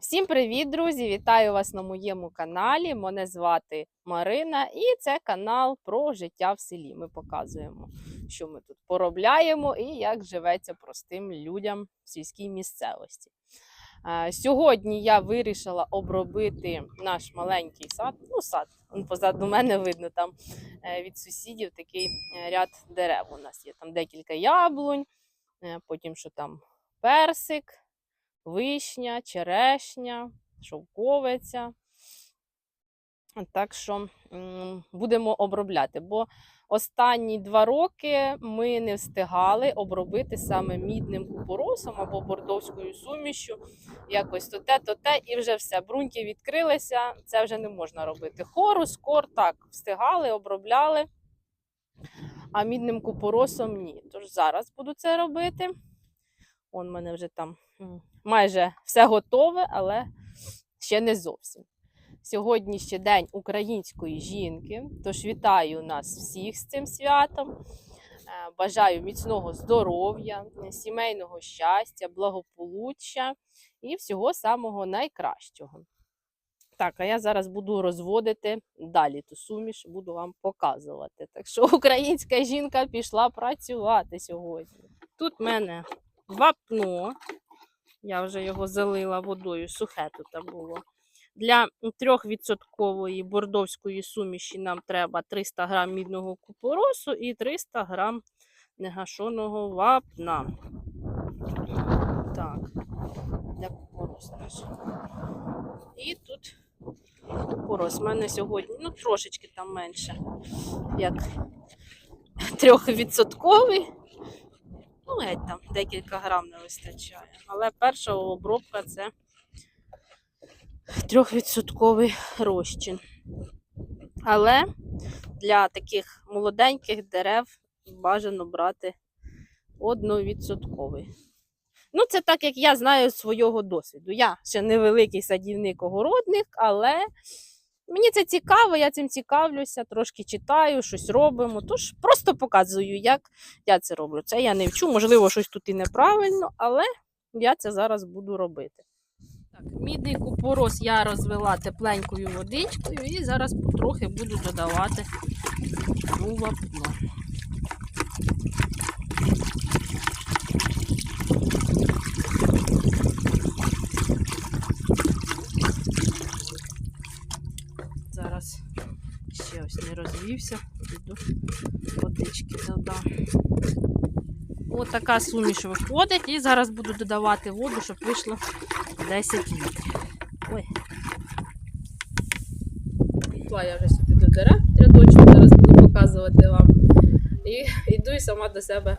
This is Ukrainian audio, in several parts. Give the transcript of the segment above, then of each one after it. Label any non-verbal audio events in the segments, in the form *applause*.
Всім привіт, друзі! Вітаю вас на моєму каналі. Мене звати Марина, і це канал про життя в селі. Ми показуємо, що ми тут поробляємо і як живеться простим людям в сільській місцевості. Е, Сьогодні я вирішила обробити наш маленький сад. Ну, сад, позаду мене видно там е, від сусідів такий е, ряд дерев. У нас є там декілька яблунь, потім що там персик вишня, черешня, шовковиця. Так що будемо обробляти, бо останні два роки ми не встигали обробити саме мідним купоросом або бордовською сумішю. Якось то те, то те, і вже все. Бруньки відкрилися, це вже не можна робити. Хорус, кор так, встигали, обробляли, а мідним купоросом ні. Тож зараз буду це робити. Он мене вже там майже все готове, але ще не зовсім. Сьогодні ще День української жінки, тож вітаю нас всіх з цим святом. Е, Бажаю міцного здоров'я, сімейного щастя, благополуччя і всього самого найкращого. Так, а я зараз буду розводити далі ту суміш, буду вам показувати. Так що українська жінка пішла працювати сьогодні. Тут в мене вапно. Я вже його залила водою, сухе тут було. Для 3% бордовської суміші нам треба 300 г мідного купоросу і 300 г негашеного вапна. Так, для купоросу наш. І тут купорос. У мене сьогодні, ну, трошечки там менше, як 3%. Ну, геть там декілька грам не вистачає. Але перша обробка це 3% розчин. Але для таких молоденьких дерев бажано брати 1%. Ну, це так, як я знаю з свого досвіду. Я ще невеликий садівник-огородник, але мені це цікаво, я цим цікавлюся, трошки читаю, щось робимо. Тож просто показую, як я це роблю. Це я не вчу, можливо, щось тут і неправильно, але я це зараз буду робити. Так, мідний купорос я розвела тепленькою водичкою і зараз потрохи буду додавати у вапно. Зараз ще ось не розвівся, піду водички додам. Ось така суміш виходить. І зараз буду додавати воду, щоб вийшло 10 літрів. Ой. Пішла я вже сюди до дерев рядочок, зараз буду показувати вам. І йду і сама до себе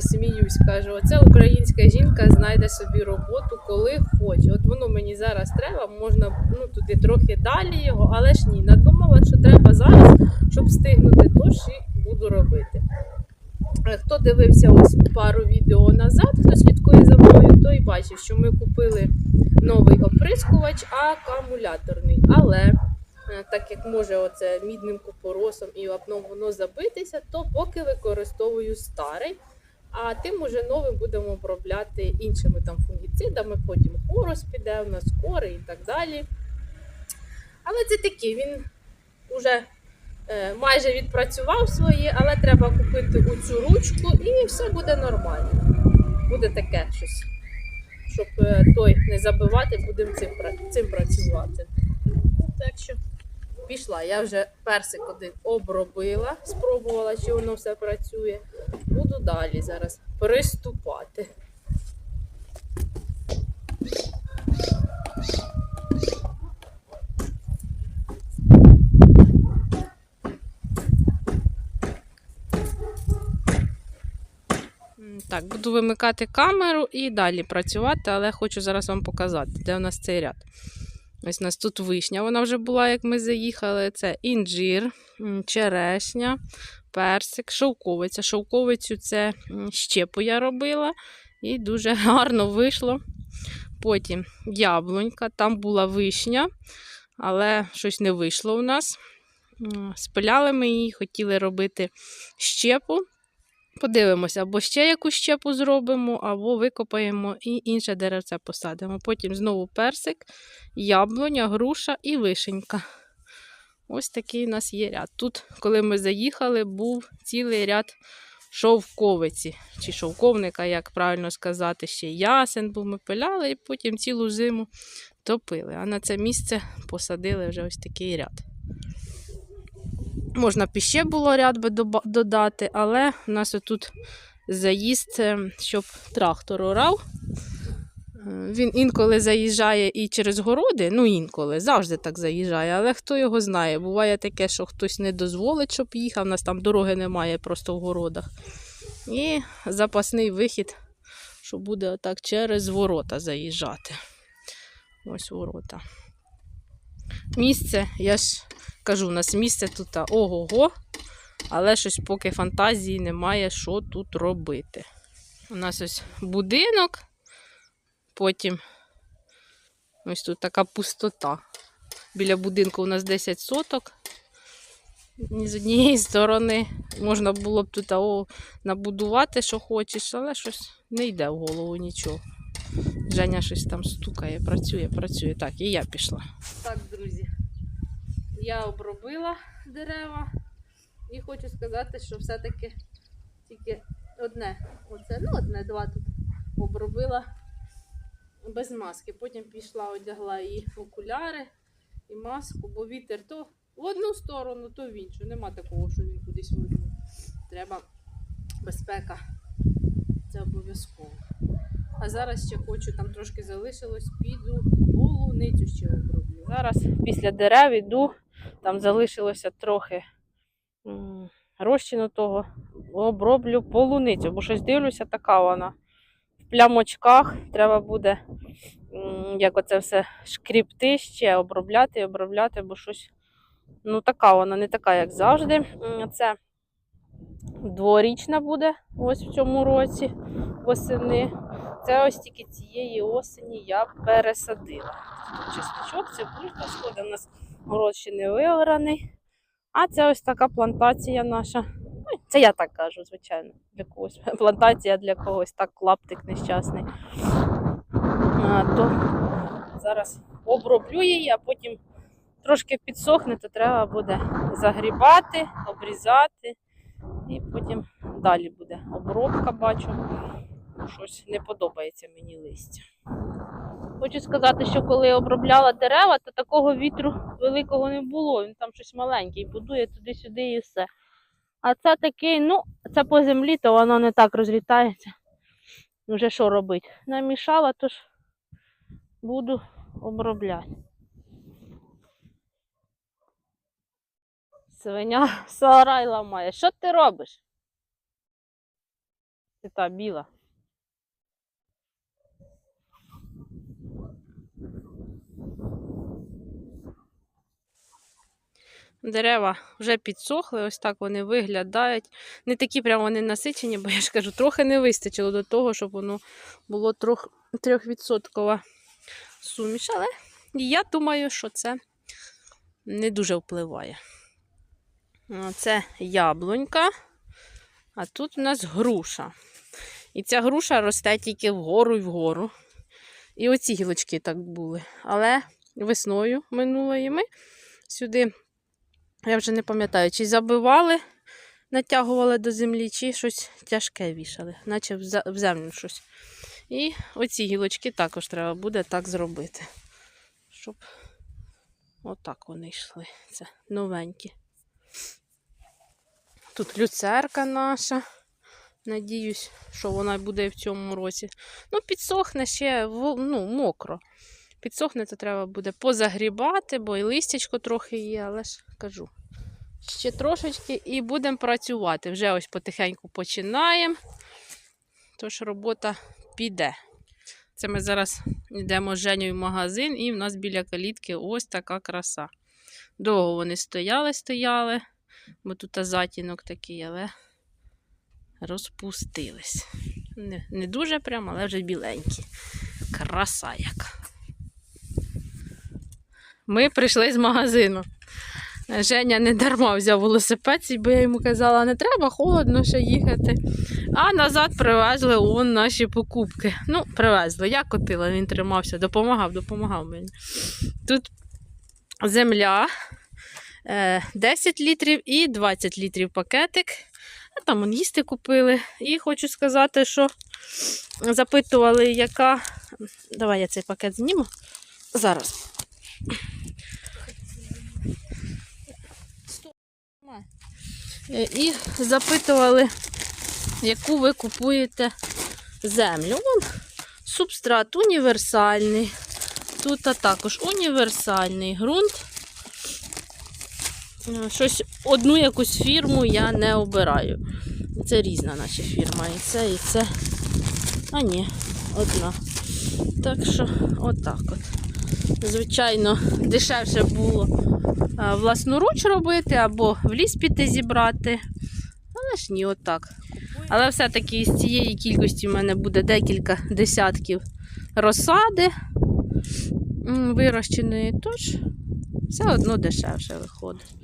сміюсь. Кажу, оце українська жінка знайде собі роботу, коли хоче. От воно мені зараз треба, можна ну, туди трохи далі його, але ж ні, надумала, що треба зараз, щоб встигнути, тож і буду робити. Е, Хто дивився ось пару відео назад, хто слідкує за мною, той бачив, що ми купили новий оприскувач, акумуляторний. Але е, так як може оце мідним купоросом і вапном воно забитися, то поки використовую старий. А тим уже новим будемо обробляти іншими там фунгіцидами, потім хорос піде, в нас кори і так далі. Але це такий, він уже е, майже відпрацював своє, але треба купити оцю ручку і все буде нормально. Буде таке щось. Щоб е, той не забивати, будемо цим, цим працювати. Так що пішла. Я вже персик один обробила, спробувала, чи воно все працює. Буду далі зараз приступати. Так, буду вимикати камеру і далі працювати, але хочу зараз вам показати, де у нас цей ряд. Ось у нас тут вишня, вона вже була, як ми заїхали. Це інжир, черешня, персик, шовковиця. Шовковицю це щепу я робила, і дуже *laughs* гарно вийшло. Потім яблунька, там була вишня, але щось не вийшло у нас. Спиляли ми її, хотіли робити щепу. Подивимося, або ще якусь щепу зробимо, або викопаємо і інше деревце посадимо. Потім знову персик, яблуня, груша і вишенька. Ось такий у нас є ряд. Тут, коли ми заїхали, був цілий ряд шовковиці, чи шовковника, як правильно сказати, ще ясен, був ми пиляли і потім цілу зиму топили. А на це місце посадили вже ось такий ряд. Можна б іще було ряд би додати, але в нас отут заїзд, е, щоб трактор орав. Е, Він інколи заїжджає і через городи, ну інколи, завжди так заїжджає, але хто його знає. Буває таке, що хтось не дозволить, щоб їхав, у нас там дороги немає просто в городах. І запасний вихід, що буде отак через ворота заїжджати. Ось ворота. Місце, я ж кажу, у нас місце тут ого-го, але щось поки фантазії немає, що тут робити. У нас ось будинок, потім ось тут така пустота. Біля будинку у нас 10 соток. З однієї сторони можна було б тут о, набудувати, що хочеш, але щось не йде в голову нічого. Женя щось там стукає, працює, працює. Так, і я пішла. Так, друзі, я обробила дерева і хочу сказати, що все-таки тільки одне, оце, ну одне, два тут обробила без маски. Потім пішла, одягла і окуляри, і маску, бо вітер то в одну сторону, то в іншу. Нема такого, що він кудись в. Треба безпека. Це обов'язково. А зараз ще хочу, там трошки залишилось, піду полуницю ще оброблю. Зараз після дерев іду, там залишилося трохи розчину того, оброблю полуницю, бо щось дивлюся, така вона в плямочках. Треба буде як оце все шкріпти ще, обробляти і обробляти, бо щось ну така вона, не така, як завжди. Це дворічна буде ось в цьому році восени. Це ось тільки цієї осені я пересадила. Чесночок, цибулька сходить, у нас город ще не виораний. А це ось така плантація наша. Ну, Це я так кажу, звичайно, для когось. *laughs* Плантація для когось, так клаптик нещасний. А, то зараз оброблю її, а потім трошки підсохне, то треба буде загрібати, обрізати. І потім далі буде обробка, бачу щось не подобається мені листя. Хочу сказати, що коли обробляла дерева, то такого вітру великого не було. Він там щось маленький, будує туди-сюди і все. А це такий, ну, це по землі, то воно не так розлітається. Вже що робити? Намішала, тож буду обробляти. Свиня сарай ламає. Що ти робиш? Ти та біла. Дерева вже підсохли, ось так вони виглядають. Не такі прямо вони насичені, бо я ж кажу, трохи не вистачило до того, щоб воно було трьох, трьохвідсоткова суміш. Але я думаю, що це не дуже впливає. Це яблунька, а тут у нас груша. І ця груша росте тільки вгору і вгору. І оці гілочки так були. Але весною минулої ми сюди, я вже не пам'ятаю, чи забивали, натягували до землі, чи щось тяжке вішали, наче в землю щось. І оці гілочки також треба буде так зробити. Щоб отак вони йшли. Це новенькі. Тут люцерка наша. Надіюсь, що вона буде в цьому році. Ну, підсохне ще ну, мокро. Підсохне, то треба буде позагрібати, бо і листячко трохи є, але ж кажу. Ще трошечки і будемо працювати. Вже ось потихеньку починаємо. Тож робота піде. Це ми зараз йдемо з Женєю в магазин, і в нас біля калітки ось така краса. Довго вони стояли, стояли, бо тут затінок такий, але розпустились. Не, не дуже прямо, але вже біленькі. Краса яка. Ми прийшли з магазину. Женя не дарма взяв велосипед, бо я йому казала, не треба холодно ще їхати. А назад привезли он наші покупки. Ну, привезли. Я котила, він тримався, допомагав, допомагав мені. Тут земля, е, 10 літрів і 20 літрів пакетик. А там їсти купили. І хочу сказати, що запитували, яка. Давай я цей пакет зніму. Зараз. І запитували, яку ви купуєте землю. Вон, субстрат універсальний. Тут також універсальний ґрунт. Е, Щось одну якусь фірму я не обираю. Це різна наша фірма. І це, і це. А ні, одна. Так що, отак от. Звичайно, дешевше було власноруч робити або в ліс піти зібрати. Але ж ні, отак. Але все-таки з цієї кількості в мене буде декілька десятків розсади вирощеної, тож все одно дешевше виходить.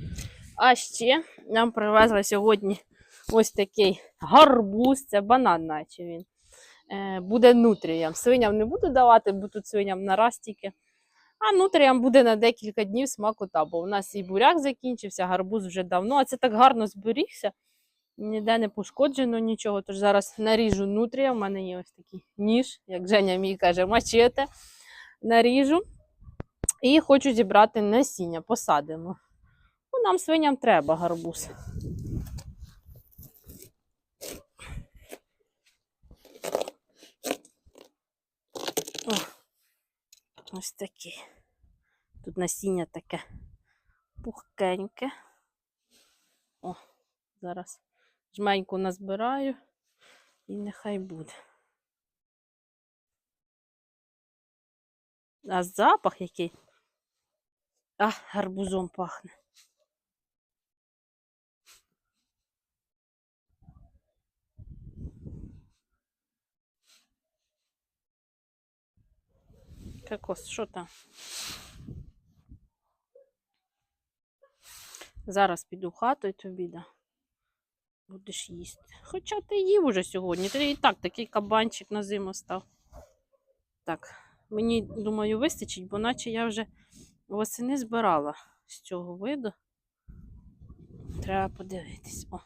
А ще нам привезли сьогодні ось такий гарбуз, це банан, наче він. Е, буде нутріям. Свиням не буду давати, бо тут свиням нараз тільки. А нутріям буде на декілька днів смакота, бо у нас і буряк закінчився, гарбуз вже давно, а це так гарно зберігся. Ніде не пошкоджено нічого. Тож зараз наріжу нутрія. У мене є ось такий ніж, як Женя мій каже, мачете. Наріжу. І хочу зібрати насіння, посадимо. Ну, нам свиням треба гарбуз. О, ось такі. Тут насіння таке пухкеньке. О, зараз жменьку назбираю і нехай буде. А запах який? А, гарбузом пахне. Кокос, що там? Зараз піду хату і тобі да. Будеш їсти. Хоча ти їв уже сьогодні. Ти і так такий кабанчик на зиму став. Так, мені, думаю, вистачить, бо наче я вже восени збирала з цього виду. Треба подивитись. О.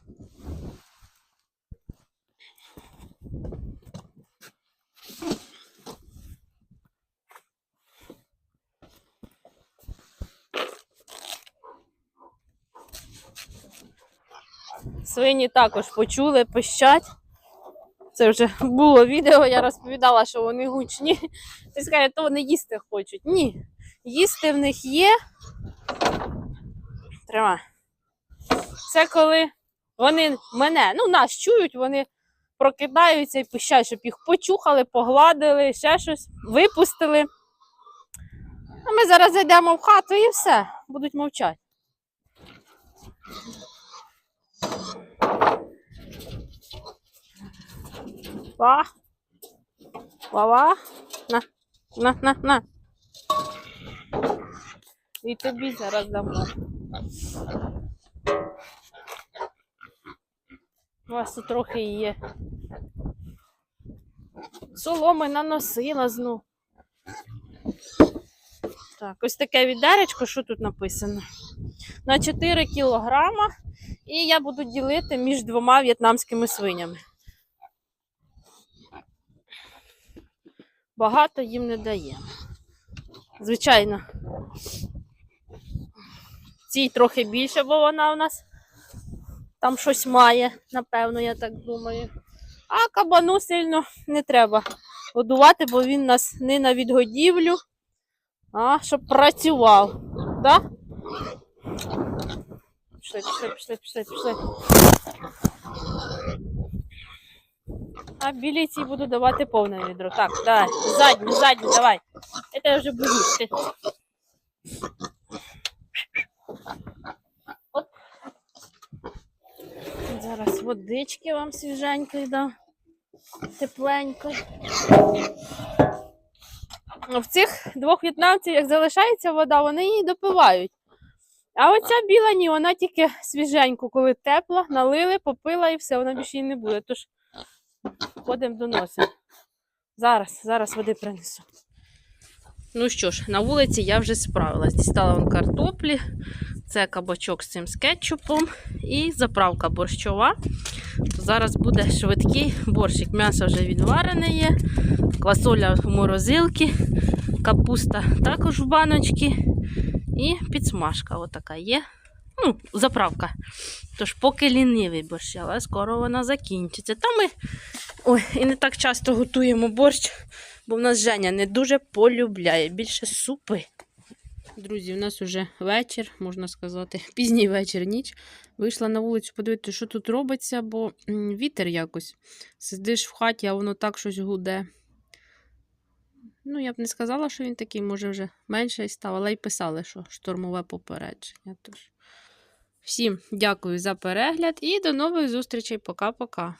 Свині також почули, пищать. Це вже було відео, я розповідала, що вони гучні. Ти скаже, то вони їсти хочуть. Ні. Їсти в них є. Тримай. Це коли вони мене, ну нас чують, вони прокидаються і пищать, щоб їх почухали, погладили, ще щось, випустили. А ми зараз зайдемо в хату і все, будуть мовчати. Ва. Ва-ва. На, на, на, на. І тобі зараз дамо. У вас тут трохи є. Соломи наносила знов. Так, ось таке відеречко, що тут написано? На 4 кілограма. І я буду ділити між двома в'єтнамськими свинями. Багато їм не даємо. Звичайно, цій трохи більше, бо вона у нас там щось має, напевно, я так думаю. А кабану сильно не треба годувати, бо він нас не на відгодівлю, а щоб працював. Да? Пішли, пішли, пішли, пішли, пішли. А білій буду давати повне відро. Так, давай. Задню, задню, давай. Это я вже боюсь. От. Зараз водички вам свіженької дам. Тепленько. В цих двох в'єтнамців, як залишається вода, вони її допивають. А оця біла ні, вона тільки свіженьку, коли тепла, налили, попила і все, вона більше їй не буде. Тож ходимо доносимо. Зараз, зараз води принесу. Ну що ж, на вулиці я вже справилась. Дістала вон картоплі, це кабачок з цим з кетчупом і заправка борщова. То зараз буде швидкий борщик. М'ясо вже відварене є, квасоля в морозилці, капуста також в баночці і підсмажка отака є. Ну, заправка. Тож поки лінивий борщ, але скоро вона закінчиться. Та ми ой, і не так часто готуємо борщ, бо в нас Женя не дуже полюбляє, більше супи. Друзі, у нас вже вечір, можна сказати, *laughs* пізній вечір, ніч. Вийшла на вулицю подивитися, що тут робиться, бо вітер якось. Сидиш в хаті, а воно так щось гуде. Ну, я б не сказала, що він такий, може, вже менше став, але й писали, що штормове попередження. Тож. Всім дякую за перегляд і до нових зустрічей. Пока-пока.